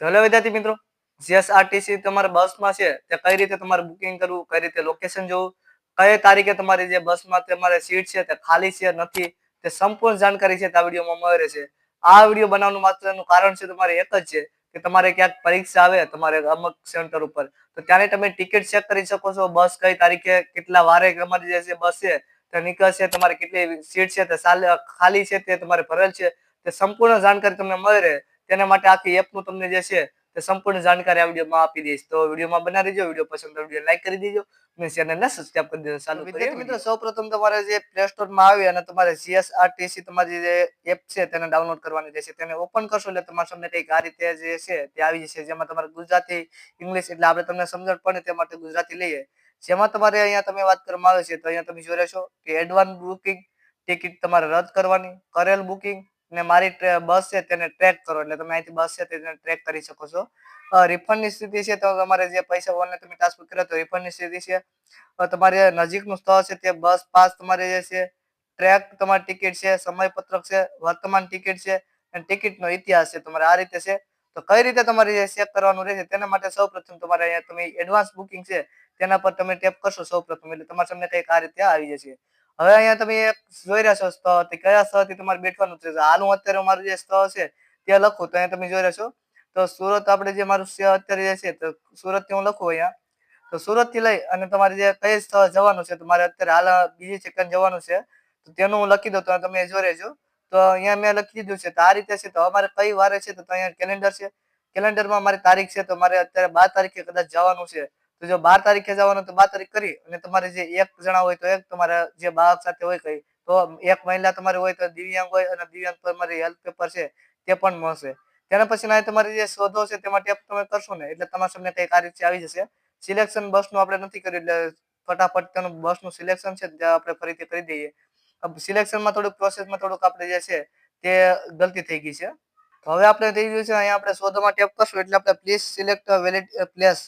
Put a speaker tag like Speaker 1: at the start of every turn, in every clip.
Speaker 1: તો હેલો વિદ્યાર્થી મિત્રો જીએસઆરટીસી તમારા બસમાં છે, તે કઈ રીતે તમારે બુકિંગ કરવું, કઈ રીતે લોકેશન જોવું, કઈ તારીખે તમારી જે બસમાં તમારે સીટ છે તે ખાલી છે, નથી, તે સંપૂર્ણ જાણકારી છે તે આ વિડીયોમાં મળી રહેશે. આ વીડિયો બનાવવાનું માત્રનું કારણ છે તમારે એક જ છે કે તમારે ક્યાંક પરીક્ષા આવે તમારે અમુક સેન્ટર ઉપર. તો ત્યારે તમે ટિકિટ ચેક કરી શકો છો, બસ કઈ તારીખે, કેટલા વારે તમારી જે બસ છે તે નીકળશે, તમારે કેટલી સીટ છે તે ખાલી છે તે તમારે ભરેલ છે, તે સંપૂર્ણ જાણકારી તમને મળી રહે. તેના માટે આખી એપનું તમને જે છે તે સંપૂર્ણ જાણકારી આ વિડીયોમાં આપી દઈશ. તો વિડીયોમાં બના દેજો વીડિયો પસંદ વીડિયો લાઈક કરી દેજો. અને ચેનલને સબસ્ક્રાઇબ કરી દેજો. ચાલુ વિદ્યાર્થી મિત્રો સૌપ્રથમ તમારે જે પ્લે સ્ટોરમાં આવી અને તમારે જીએસઆરટીસી તમારી જે એપ છે તેને ડાઉનલોડ કરવાની રહેશે. તેને ઓપન કરશો એટલે તમારા સામે કંઈક આ રીતે જે છે તે આવી જશે. જેમાં તમારે ગુજરાતી ઇંગ્લિશ એટલે આપણે તમને સમજણ પડે તે માટે ગુજરાતી લઈએ. જેમાં તમારે અહીંયા તમે વાત કરવામાં આવે છે તો અહીંયા તમે જોઈ રહેશો કે એડવાન્સ બુકિંગ ટિકિટ તમારે રદ કરવાની કરેલ બુકિંગ ને મારી બસ છે તેને ટ્રેક કરો, એટલે તમે અહીંથી બસ છે તેને ટ્રેક કરી શકો છો. રિફંડની સ્થિતિ છે તો તમારે જે પૈસા ઓનલાઈન તમે ટ્રાન્સફર કર્યા તો રિફંડની સ્થિતિ છે. તમારે નજીકનું સ્થળ છે તે બસ પાસ તમારે જે છે, ટ્રેક તમારી ટિકિટ છે, સમયપત્રક છે, વર્તમાન ટિકિટ છે, અને ટિકિટનો ઇતિહાસ છે તમારે આ રીતે છે. તો કઈ રીતે તમારે જે ચેક કરવાનું રહેશે તેના માટે સૌપ્રથમ તમારે અહીંયા તમે એડવાન્સ બુકિંગ છે તેના પર તમે ટેપ કરશો સૌપ્રથમ, એટલે તમારે તમને કંઈક આ રીતે આવી જશે. હવે અહીંયા તમે એક જોઈ રહ્યા છો સ્થળ તે કયા સ્થળથી તમારે બેઠવાનું છે? હાલનું અત્યારે મારું જે સ્થળ છે ત્યાં લખું, તો અહીંયા તમે જોઈ રહ્યા છો. તો સુરત આપણે જે મારું અત્યારે છે તો સુરત હું લખું અહીંયા. તો સુરતથી લઈ અને તમારે જે કઈ સ્થળ જવાનું છે તમારે અત્યારે હાલ બીજી સેકન્ડ જવાનું છે. તો તેનું હું લખી દઉં તો તમે જોઈ રહેજો. તો અહીંયા મેં લખી દીધું છે તો આ રીતે છે. તો અમારે કઈ વારે છે? તો અહીંયા કેલેન્ડર છે. કેલેન્ડરમાં મારી તારીખ છે. તો મારે અત્યારે બાર તારીખે કદાચ જવાનું છે. તો જો બાર તારીખે જવાનું તો બાર તારીખ કરી અને તમારે જે એક જણા હોય તો એક તમારા જે બાળક સાથે હોય કઈ, તો એક મહિલા તમારે હોય તો દિવ્યાંગ હોય અને દિવ્યાંગ તમારી મારી હેલ્થ પેપર છે તે પણ મળશે. તેના પછી ના તમારી જે શોધો છે તેમાં ટેપ તમે કરશો ને એટલે તમારા સામે કઈ કાર્ય આવી જશે. સિલેક્શન બસનું આપણે નથી કર્યું એટલે ફટાફટ તેનું બસનું સિલેક્શન છે આપણે ફરીથી કરી દઈએ. સિલેક્શનમાં થોડુંક પ્રોસેસમાં થોડુંક આપણે જે છે તે ગલતી થઈ ગઈ છે. હવે આપણે થઈ ગયું છે, અહીંયા આપણે શોધમાં ટેપ કરશું એટલે આપણે પ્લીઝ સિલેક્ટ વેલિડ પ્લેસ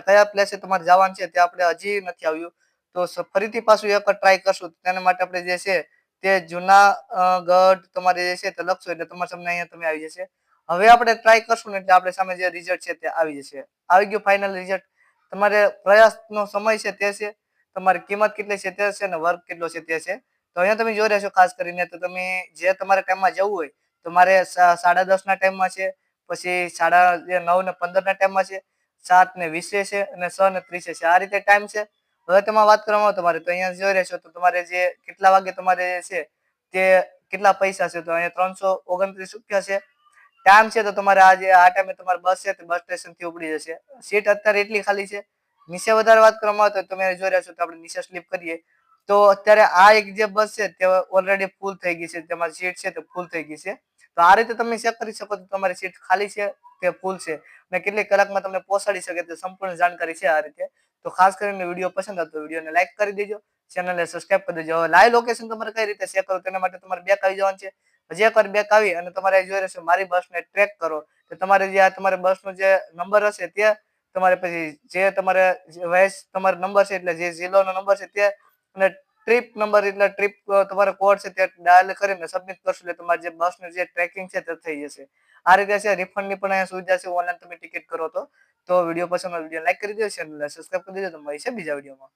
Speaker 1: કયા પ્લેસે તમારે જવાનું છે તે આપણે હજી નથી આવ્યું. તો ફરીથી પાછું એક ટ્રાય કરશું. તેના માટે આપણે જે છે તે જૂના ગઢ તમારે જે છે તે લખશો એટલે તમારે સામે અહીંયા તમે આવી જશે. હવે આપણે ટ્રાય કરશું ને એટલે આપણે સામે જે રિઝલ્ટ છે તે આવી જશે. આવી ગયું ફાઇનલ રિઝલ્ટ તમારે પ્રયાસનો સમય છે તે છે. તમારી કિંમત કેટલી છે તે છે અને વર્ક કેટલો છે તે છે. તો અહીંયા તમે જોઈ રહ્યા છો ખાસ કરીને તો તમે જે તમારે ટાઈમમાં જવું હોય તો મારે સા- સાડા દસ ના ટાઈમમાં છે. પછી સાડા નવ ને પંદર ના ટાઈમમાં છે. સાત ને વીસે છે અને છ ને ત્રીસે છે. આ રીતે ટાઈમ છે. હવે તમારે વાત કરવામાં તમારે તો અહીંયા જોઈ રહેશો તો તમારે જે કેટલા વાગે તમારે છે તે કેટલા પૈસા છે તો અહીંયા ત્રણસો ઓગણત્રીસ રૂપિયા છે. ટાઈમ છે તો તમારે આજે આ ટાઈમે તમારે બસ છે તો બસ સ્ટેશનથી ઉપડી જશે. સીટ અત્યારે એટલી ખાલી છે. નીચે વધારે વાત કરવામાં આવે તો તમે જોઈ રહ્યા છો તો આપણે નીચે સ્લીપ કરીએ. તો અત્યારે આ એક જે બસ છે તે ઓલરેડી ફૂલ થઈ ગઈ છે. તમારી સીટ છે તે ફૂલ થઈ ગઈ છે. તો આ રીતે તમે ચેક કરી શકો તો તમારી સીટ ખાલી છે તે ફૂલ છે. અને કેટલી કલાકમાં તમને પહોંચાડી શકે તે સંપૂર્ણ જાણકારી છે આ રીતે. તો ખાસ કરીને વીડિયો પસંદ હતો વિડીયોને લાઈક કરી દેજો. ચેનલને સબસ્ક્રાઈબ કરી દેજો. હવે લાઈવ લોકેશન તમારે કઈ રીતે શેર કરો તેના માટે તમારે બેક આવી જવાનું છે. હજી એકવાર બેક આવી અને તમારે જોઈ રહેશે મારી બસને ટ્રેક કરો. તો તમારે જે તમારે બસનો જે નંબર હશે તે તમારે પછી જે તમારે વયસ તમારો નંબર છે એટલે જે જિલ્લાનો નંબર છે તે અને ટ્રીપ નંબર એટલે ટ્રીપ તમારો કોડ છે તે ડાયલ કરીને સબમિટ કરશો એટલે તમારે જે બસનું જે ટ્રેકિંગ છે તે થઈ જશે. આ રીતે છે રિફંડની પણ અહીંયા સુવિધા છે ઓનલાઈન તમે ટિકિટ કરો તો. તો વીડિયો પસંદ વીડિયો લાઈક કરી દેજો ચેનલને સબસ્ક્રાઈબ કરી દેજો, તો મળીશે બીજા વિડીયોમાં